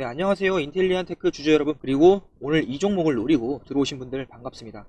네, 안녕하세요. 인텔리안 테크 주주 여러분, 그리고 오늘 이 종목을 노리고 들어오신 분들 반갑습니다.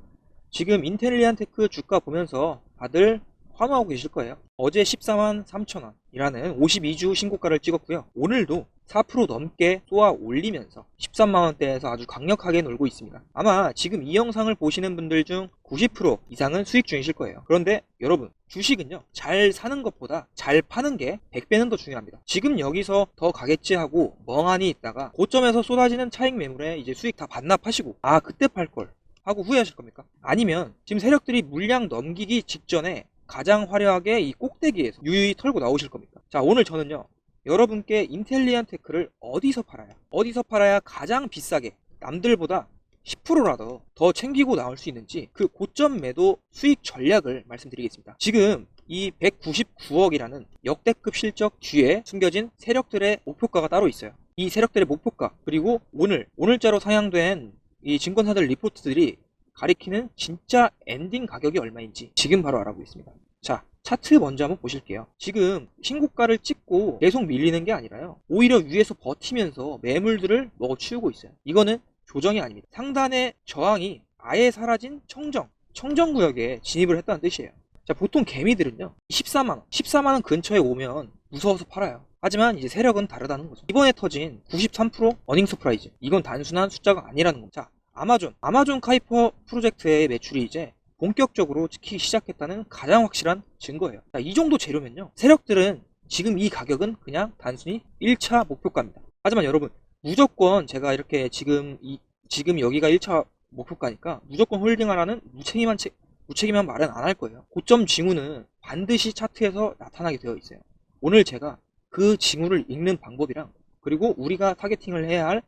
지금 인텔리안 테크 주가 보면서 다들 환호하고 계실 거예요. 어제 14만 3천원이라는 52주 신고가를 찍었고요. 오늘도 4% 넘게 쏘아 올리면서 13만원대에서 아주 강력하게 놀고 있습니다. 아마 지금 이 영상을 보시는 분들 중 90% 이상은 수익 중이실 거예요. 그런데 여러분, 주식은요, 잘 사는 것보다 잘 파는 게 100배는 더 중요합니다. 지금 여기서 더 가겠지 하고 멍하니 있다가 고점에서 쏟아지는 차익 매물에 이제 수익 다 반납하시고, 아, 그때 팔걸. 하고 후회하실 겁니까? 아니면 지금 세력들이 물량 넘기기 직전에 가장 화려하게 이 꼭대기에서 유유히 털고 나오실 겁니까? 자, 오늘 저는요, 여러분께 인텔리안 테크를 어디서 팔아야, 어디서 팔아야 가장 비싸게 남들보다 10%라도 더 챙기고 나올 수 있는지 그 고점 매도 수익 전략을 말씀드리겠습니다. 지금 이 199억이라는 역대급 실적 뒤에 숨겨진 세력들의 목표가가 따로 있어요. 이 세력들의 목표가 그리고 오늘 오늘자로 상향된 이 증권사들 리포트들이 가리키는 진짜 엔딩 가격이 얼마인지 지금 바로 알아보겠습니다. 자, 차트 먼저 한번 보실게요. 지금 신고가를 찍고 계속 밀리는 게 아니라요. 오히려 위에서 버티면서 매물들을 먹어 치우고 있어요. 이거는 조정이 아닙니다. 상단의 저항이 아예 사라진 청정, 청정 구역에 진입을 했다는 뜻이에요. 자, 보통 개미들은요, 14만원, 14만원 근처에 오면 무서워서 팔아요. 하지만 이제 세력은 다르다는 거죠. 이번에 터진 93% 어닝 서프라이즈. 이건 단순한 숫자가 아니라는 겁니다. 자, 아마존. 아마존 카이퍼 프로젝트의 매출이 이제 본격적으로 찍히기 시작했다는 가장 확실한 증거예요. 자, 이 정도 재료면요. 세력들은 지금 이 가격은 그냥 단순히 1차 목표가입니다. 하지만 여러분, 무조건 제가 이렇게 지금 이 지금 여기가 1차 목표가니까 무조건 홀딩하라는 무책임한 책 무책임한 말은 안 할 거예요. 고점 징후는 반드시 차트에서 나타나게 되어 있어요. 오늘 제가 그 징후를 읽는 방법이랑 그리고 우리가 타겟팅을 해야 할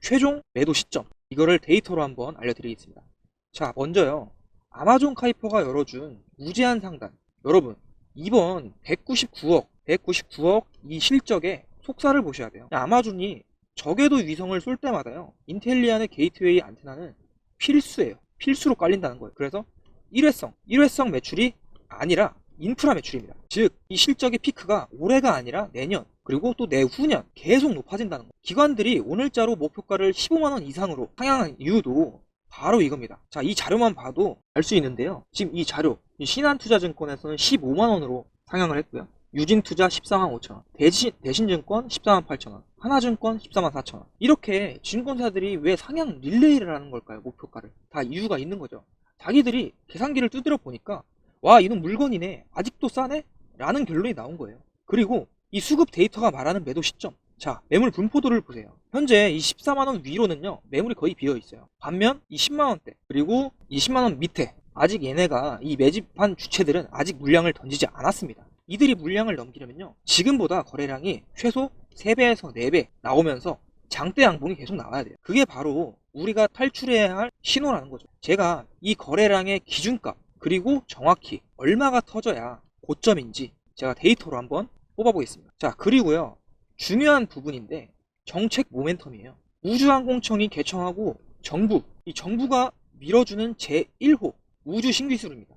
최종 매도 시점 이거를 데이터로 한번 알려드리겠습니다. 자 먼저요 아마존 카이퍼가 열어준 무제한 상단 여러분 이번 199억 199억 이 실적의 속사를 보셔야 돼요. 아마존이 적외도 위성을 쏠 때마다요 인텔리안의 게이트웨이 안테나는 필수예요. 필수로 깔린다는 거예요. 그래서 일회성, 일회성 매출이 아니라 인프라 매출입니다. 즉, 이 실적의 피크가 올해가 아니라 내년, 그리고 또 내후년 계속 높아진다는 거예요. 기관들이 오늘자로 목표가를 15만원 이상으로 상향한 이유도 바로 이겁니다. 자, 이 자료만 봐도 알 수 있는데요. 지금 이 자료, 이 신한투자증권에서는 15만원으로 상향을 했고요. 유진투자 14만 5천원, 대신, 대신증권 14만 8천원, 하나증권 14만 4천원. 이렇게 증권사들이 왜 상향 릴레이를 하는 걸까요? 목표가를. 다 이유가 있는 거죠. 자기들이 계산기를 두드려 보니까 와 이놈 물건이네 아직도 싸네 라는 결론이 나온 거예요 그리고 이 수급 데이터가 말하는 매도 시점. 자 매물 분포도를 보세요. 현재 이 14만원 위로는요 매물이 거의 비어 있어요. 반면 이 10만원대 그리고 이 10만원 밑에 아직 얘네가 이 매집한 주체들은 아직 물량을 던지지 않았습니다. 이들이 물량을 넘기려면요 지금보다 거래량이 최소 3배에서 4배 나오면서 장대 양봉이 계속 나와야 돼요. 그게 바로 우리가 탈출해야 할 신호라는 거죠. 제가 이 거래량의 기준값 그리고 정확히 얼마가 터져야 고점인지 제가 데이터로 한번 뽑아보겠습니다. 자, 그리고요. 중요한 부분인데 정책 모멘텀이에요. 우주항공청이 개청하고 정부, 이 정부가 밀어주는 제1호 우주 신기술입니다.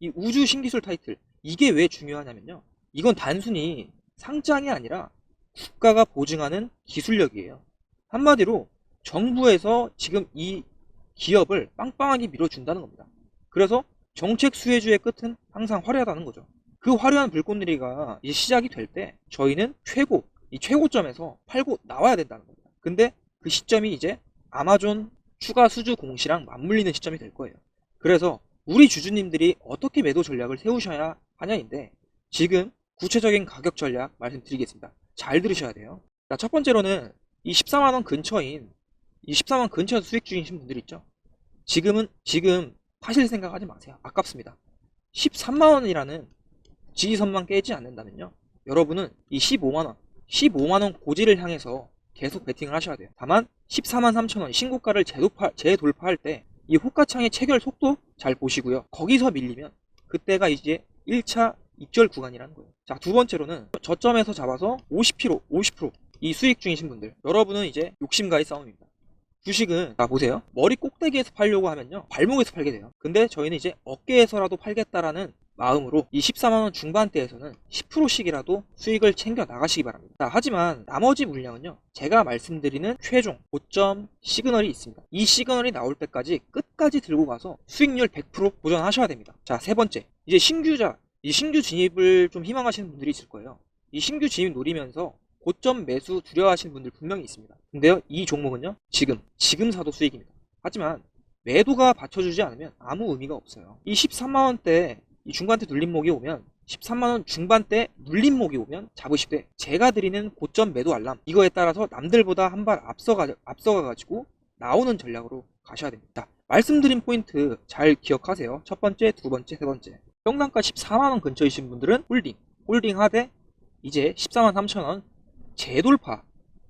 이 우주 신기술 타이틀, 이게 왜 중요하냐면요. 이건 단순히 상장이 아니라 국가가 보증하는 기술력이에요. 한마디로 정부에서 지금 이 기업을 빵빵하게 밀어준다는 겁니다. 그래서 정책 수혜주의 끝은 항상 화려하다는 거죠. 그 화려한 불꽃놀이가 이제 시작이 될 때 저희는 최고, 이 최고점에서 팔고 나와야 된다는 겁니다. 근데 그 시점이 이제 아마존 추가 수주 공시랑 맞물리는 시점이 될 거예요. 그래서 우리 주주님들이 어떻게 매도 전략을 세우셔야 하냐인데 지금 구체적인 가격 전략 말씀드리겠습니다. 잘 들으셔야 돼요. 자, 첫 번째로는 이 14만원 근처인 이 14만 근처에서 수익 중이신 분들 있죠. 지금은 지금 파실 생각하지 마세요. 아깝습니다. 13만원이라는 지지선만 깨지 않는다면요. 여러분은 이 15만원, 15만원 고지를 향해서 계속 베팅을 하셔야 돼요. 다만 14만 3천원 신고가를 재돌파, 재돌파할 때 이 호가창의 체결 속도 잘 보시고요. 거기서 밀리면 그때가 이제 1차 입절 구간이라는 거예요. 자, 두 번째로는 저점에서 잡아서 50%, 50%이 수익 중이신 분들. 여러분은 이제 욕심가의 싸움입니다. 주식은 자 보세요 머리 꼭대기에서 팔려고 하면요 발목에서 팔게 돼요 근데 저희는 이제 어깨에서라도 팔겠다라는 마음으로 이 14만원 중반대에서는 10%씩이라도 수익을 챙겨 나가시기 바랍니다. 자, 하지만 나머지 물량은요, 제가 말씀드리는 최종 고점 시그널이 있습니다. 이 시그널이 나올 때까지 끝까지 들고 가서 수익률 100% 보전하셔야 됩니다. 자, 세 번째. 이제 신규자, 이 신규 진입을 좀 희망하시는 분들이 있을 거예요. 이 신규 진입 노리면서 고점 매수 두려워하시는 분들 분명히 있습니다. 근데요, 이 종목은요, 지금, 지금 사도 수익입니다. 하지만 매도가 받쳐주지 않으면 아무 의미가 없어요. 이 13만원대 이 중반대 눌림목이 오면 13만원 중반대 눌림목이 오면 잡으시되 제가 드리는 고점 매도 알람 이거에 따라서 남들보다 한 발 앞서가, 앞서가가지고 나오는 전략으로 가셔야 됩니다. 말씀드린 포인트 잘 기억하세요. 첫 번째, 두 번째, 세 번째. 평단가 14만원 근처이신 분들은 홀딩, 홀딩 하되 이제 14만 3천원 재돌파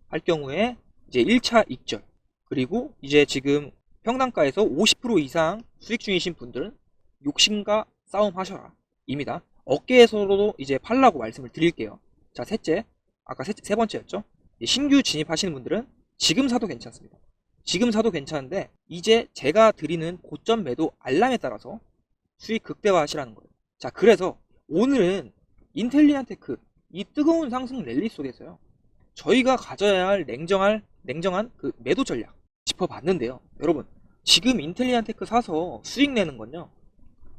할 경우에 이제 1차 익절 그리고 이제 지금 평단가에서 50% 이상 수익 중이신 분들은 욕심과 싸움 하셔라 입니다. 어깨에서도 이제 팔라고 말씀을 드릴게요. 자, 셋째. 아까 세, 세 번째였죠. 신규 진입하시는 분들은 지금 사도 괜찮습니다. 지금 사도 괜찮은데 이제 제가 드리는 고점 매도 알람에 따라서 수익 극대화 하시라는 거예요. 자, 그래서 오늘은 인텔리안 테크 이 뜨거운 상승 랠리 속에서요. 저희가 가져야 할 냉정할 냉정한 그 매도 전략 짚어봤는데요. 여러분, 지금 인텔리안 테크 사서 수익 내는 건요.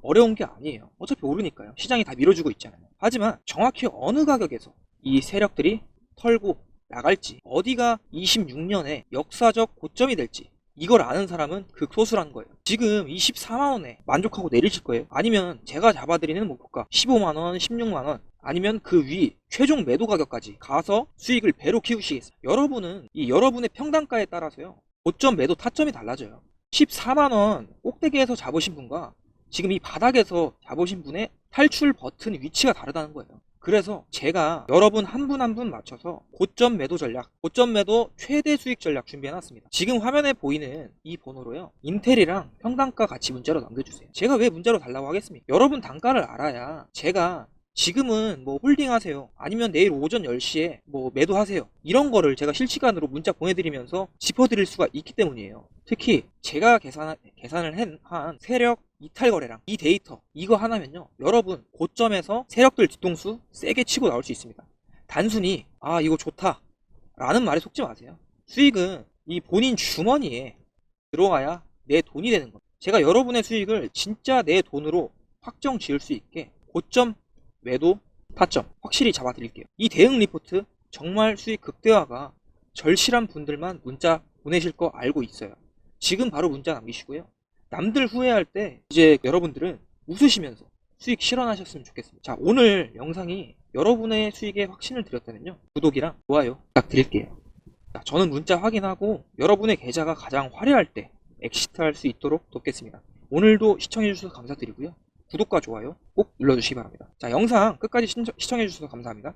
어려운 게 아니에요. 어차피 오르니까요. 시장이 다 밀어주고 있잖아요. 하지만 정확히 어느 가격에서 이 세력들이 털고 나갈지, 어디가 26년에 역사적 고점이 될지, 이걸 아는 사람은 극소수라는 거예요. 지금 24만원에 만족하고 내리실 거예요. 아니면 제가 잡아드리는 목표가 15만원, 16만원, 아니면 그 위 최종 매도 가격까지 가서 수익을 배로 키우시겠어요. 여러분은 이 여러분의 평단가에 따라서요. 고점 매도 타점이 달라져요. 14만원 꼭대기에서 잡으신 분과 지금 이 바닥에서 잡으신 분의 탈출 버튼 위치가 다르다는 거예요. 그래서 제가 여러분 한 분 한분 맞춰서 고점 매도 전략, 고점 매도 최대 수익 전략 준비해놨습니다. 지금 화면에 보이는 이 번호로요. 인텔이랑 평단가 같이 문자로 남겨주세요. 제가 왜 문자로 달라고 하겠습니까? 여러분 단가를 알아야 제가 지금은 뭐 홀딩 하세요. 아니면 내일 오전 10시에 뭐 매도하세요. 이런 거를 제가 실시간으로 문자 보내드리면서 짚어드릴 수가 있기 때문이에요. 특히 제가 계산, 계산을 한, 한 세력 이탈 거래량 이 데이터 이거 하나면요. 여러분 고점에서 세력들 뒤통수 세게 치고 나올 수 있습니다. 단순히 아 이거 좋다 라는 말에 속지 마세요. 수익은 이 본인 주머니에 들어와야 내 돈이 되는 겁니다. 제가 여러분의 수익을 진짜 내 돈으로 확정 지을 수 있게 고점 매도 타점 확실히 잡아드릴게요. 이 대응 리포트 정말 수익 극대화가 절실한 분들만 문자 보내실 거 알고 있어요. 지금 바로 문자 남기시고요. 남들 후회할 때 이제 여러분들은 웃으시면서 수익 실현하셨으면 좋겠습니다. 자, 오늘 영상이 여러분의 수익에 확신을 드렸다면요. 구독이랑 좋아요 부탁드릴게요. 자, 저는 문자 확인하고 여러분의 계좌가 가장 화려할 때 엑시트 할 수 있도록 돕겠습니다. 오늘도 시청해주셔서 감사드리고요. 구독과 좋아요 꼭 눌러주시기 바랍니다. 자, 영상 끝까지 시청해주셔서 감사합니다.